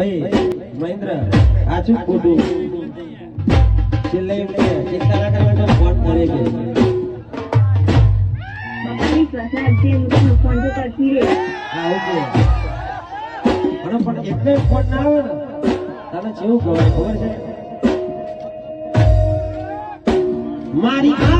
ભાઈ મહેન્દ્ર આ શું ખોટું? છેલ્લે એમ ચિંતા ના કરવા માટે ફોન કરે છે. પણ એટલે ફોન ના આવે ને. તને કેવું કહેવાય ખબર છે? મારી આંખો